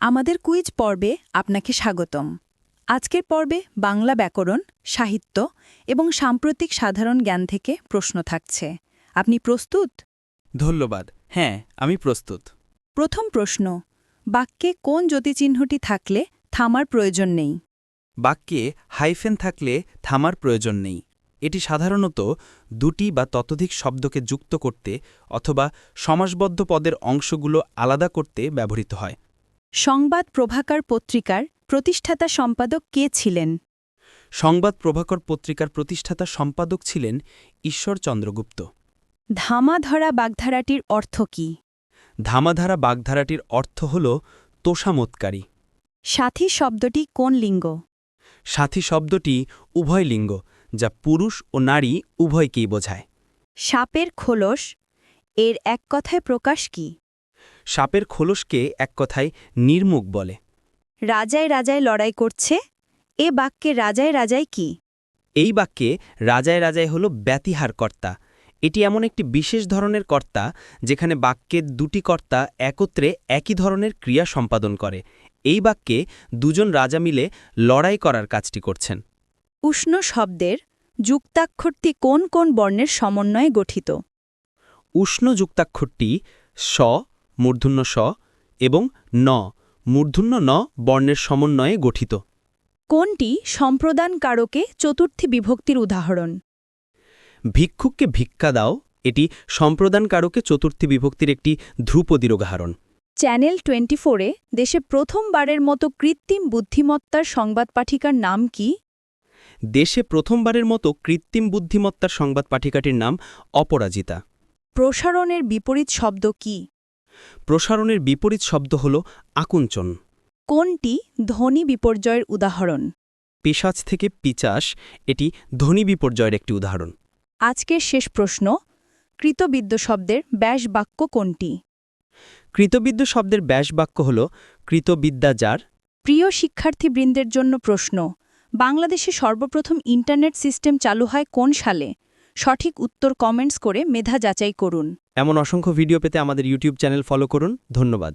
আমাদের কুইজ পর্বে আপনাকে স্বাগতম। আজকের পর্বে বাংলা ব্যাকরণ সাহিত্য এবং সাম্প্রতিক সাধারণ জ্ঞান থেকে প্রশ্ন থাকছে। আপনি প্রস্তুত? ধন্যবাদ। হ্যাঁ আমি প্রস্তুত। প্রথম প্রশ্ন বাক্যে কোন জ্যোতিচিহ্নটি থাকলে থামার প্রয়োজন নেই? বাক্যে হাইফেন থাকলে থামার প্রয়োজন নেই। এটি সাধারণত দুটি বা ততোধিক শব্দকে যুক্ত করতে অথবা সমাসবদ্ধ পদের অংশগুলো আলাদা করতে ব্যবহৃত হয়। সংবাদ প্রভাকর পত্রিকার প্রতিষ্ঠাতা সম্পাদক কে ছিলেন? সংবাদ প্রভাকর পত্রিকার প্রতিষ্ঠাতা সম্পাদক ছিলেন ঈশ্বর চন্দ্রগুপ্ত। ধামা ধরা বাগধারাটির অর্থ কি? ধামাধারা বাগধারাটির অর্থ হল তোষামৎকারী সাথী শব্দটি কোন লিঙ্গ? সাথী শব্দটি উভয় লিঙ্গ যা পুরুষ ও নারী উভয়কেই বোঝায়। সাপের খোলস এর এক কথায় প্রকাশ কি? সাপের খোলসকে এক কথায় নির্মুখ বলে। রাজায় রাজায় লড়াই করছে এ বাক্যে রাজায় রাজায় কি? এই বাক্যে রাজায় রাজায় হল ব্যতিহার কর্তা। এটি এমন একটি বিশেষ ধরনের কর্তা যেখানে বাক্যের দুটি কর্তা একত্রে একই ধরনের ক্রিয়া সম্পাদন করে। এই বাক্যে দুজন রাজা মিলে লড়াই করার কাজটি করছেন। উষ্ণ শব্দের যুক্তাক্ষরটি কোন কোন বর্ণের সমন্বয়ে গঠিত? উষ্ণ যুক্তাক্ষরটি স মূর্ধন্য স এবং ন। মূর্ধন্য ন বর্ণের সমন্বয়ে গঠিত। কোনটি সম্প্রদান কারকে চতুর্থী বিভক্তির উদাহরণ? ভিক্ষুককে ভিক্ষা দাও এটি সম্প্রদানকারকে চতুর্থী বিভক্তির একটি ধ্রুপদীর উদাহরণ। চ্যানেল টোয়েন্টি ফোরে দেশে প্রথমবারের মতো কৃত্রিম বুদ্ধিমত্তার সংবাদ পাঠিকার নাম কি? দেশে প্রথমবারের মতো কৃত্রিম বুদ্ধিমত্তার সংবাদ পাঠিকাটির নাম অপরাজিতা। প্রসারণের বিপরীত শব্দ কি? প্রসারণের বিপরীত শব্দ হল আকুঞ্চন। কোনটি ধ্বনি বিপর্যয়ের উদাহরণ? পিসাচ থেকে পিচাস এটি ধ্বনি বিপর্যয়ের একটি উদাহরণ। আজকের শেষ প্রশ্ন কৃতবিদ্য শব্দের ব্যাস বাক্য কোনটি? কৃতবিদ্য শব্দের ব্যাস বাক্য হল কৃতবিদ্যা যার প্রিয় শিক্ষার্থীবৃন্দের জন্য প্রশ্ন বাংলাদেশে সর্বপ্রথম ইন্টারনেট সিস্টেম চালু হয় কোন সালে? সঠিক উত্তর কমেন্টস করে মেধা যাচাই করুন। এমন অসংখ্য ভিডিও পেতে আমাদের ইউটিউব চ্যানেল ফলো করুন। ধন্যবাদ।